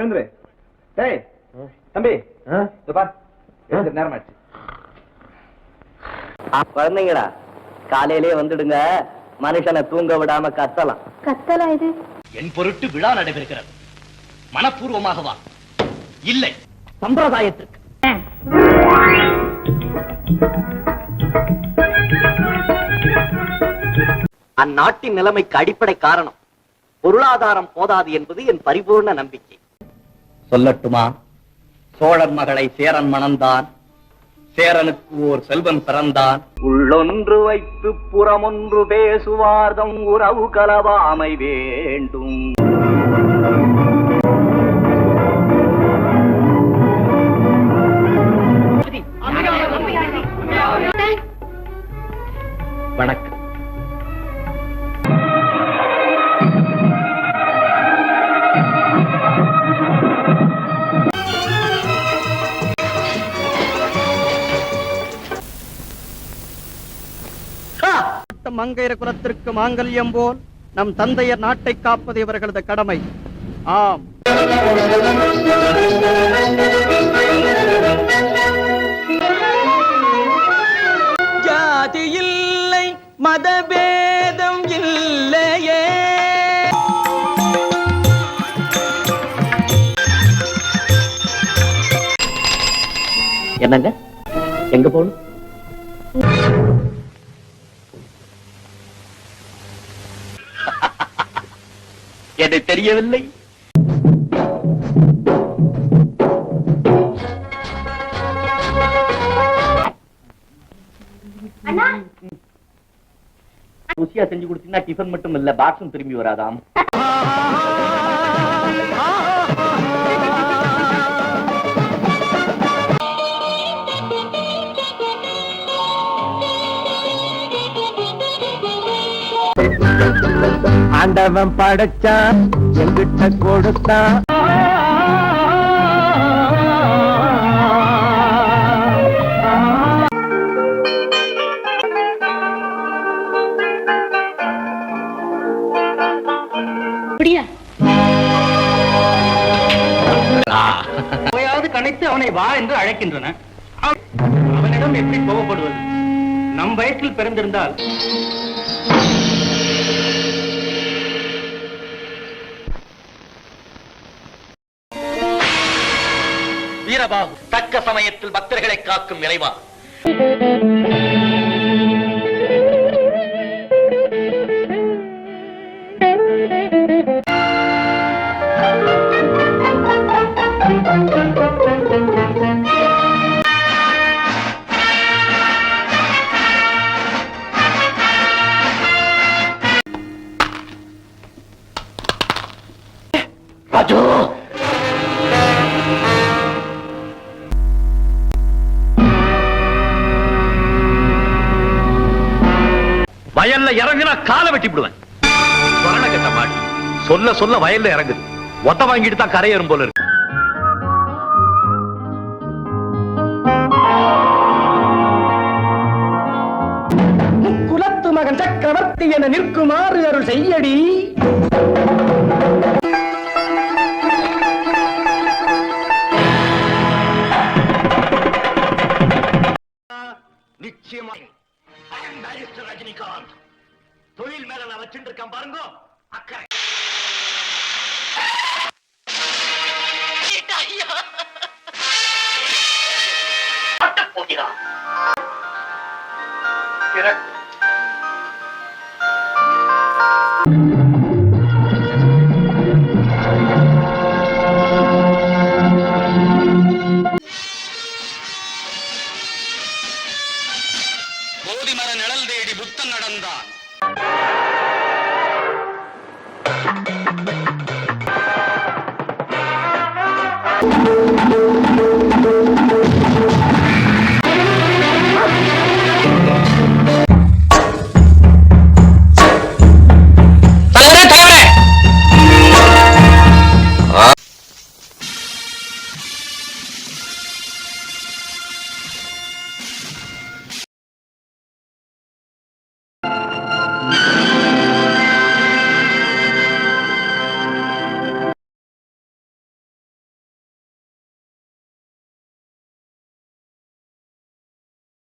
எழுந்துரு டேய் தம்பி பார். எழுந்திரு, நேரம் ஆச்சு குழந்தைங்களா காலையிலே வந்துடுங்க. மனுஷனை தூங்க விடாம கத்தலாம். கத்தலா இது? என் பொருட்டு விழா நடைபெறுகிறது. மனப்பூர்வமாகவா இல்லை சம்பிரதாயத்திற்கு. அந்நாட்டின் நிலைமைக்கு அடிப்படை காரணம் பொருளாதாரம் போதாது என்பது என் பரிபூர்ண நம்பிக்கை. சொல்லட்டுமா? சோழன் மகளை சேரன் மணந்தான். சேரனுக்கு ஓர் செல்வன் பிறந்தான். உள்ளொன்று வைத்து புறமொன்று பேசுவார்தம் உறவு கலவாமை வேண்டும். வணக்கம். மங்கையர் குலத்திற்கு மாங்கல்யம் போல் நம் தந்தையர் நாட்டை காப்பது இவர்களது கடமை. ஆம். ஜாதி இல்லை மதபேதம் இல்லையே. என்னங்க? எங்க போகணும்? எது தெரியவில்லை. அண்ணா. ருசியா செஞ்சு கொடுத்தீங்கன்னா டிஃபன் மட்டும் இல்ல பாக்ஸும் திரும்பி வராதாம். ஆண்டவன் படைச்சான் எங்கிட்ட கணைத்து அவனை வா என்று அழைக்கின்றன. அவ- அவனிடம் எப்படி கோபப்படுவது? நம் வயற்றில் பிறந்திருந்தால் வீரபாகு தக்க சமயத்தில் பக்தர்களை காக்கும் இறைவா. வயல்ல இறங்குனா காலை வெட்டி விடுவேன். கட்ட மாடி. சொல்ல சொல்ல வயல்ல இறங்குது. ஒத்த வாங்கிட்டு தான் கரையேறும் போல இருக்கு. குலத்து மகன் சக்கரவர்த்தி என நிற்குமாறு அருள் செய்யடி. வச்சுட்டு இருக்கேன் பாருங்க அக்கறை போகிறான். பிறகு. போதி மர நிழல் தேடி புத்தன் நடந்தான்.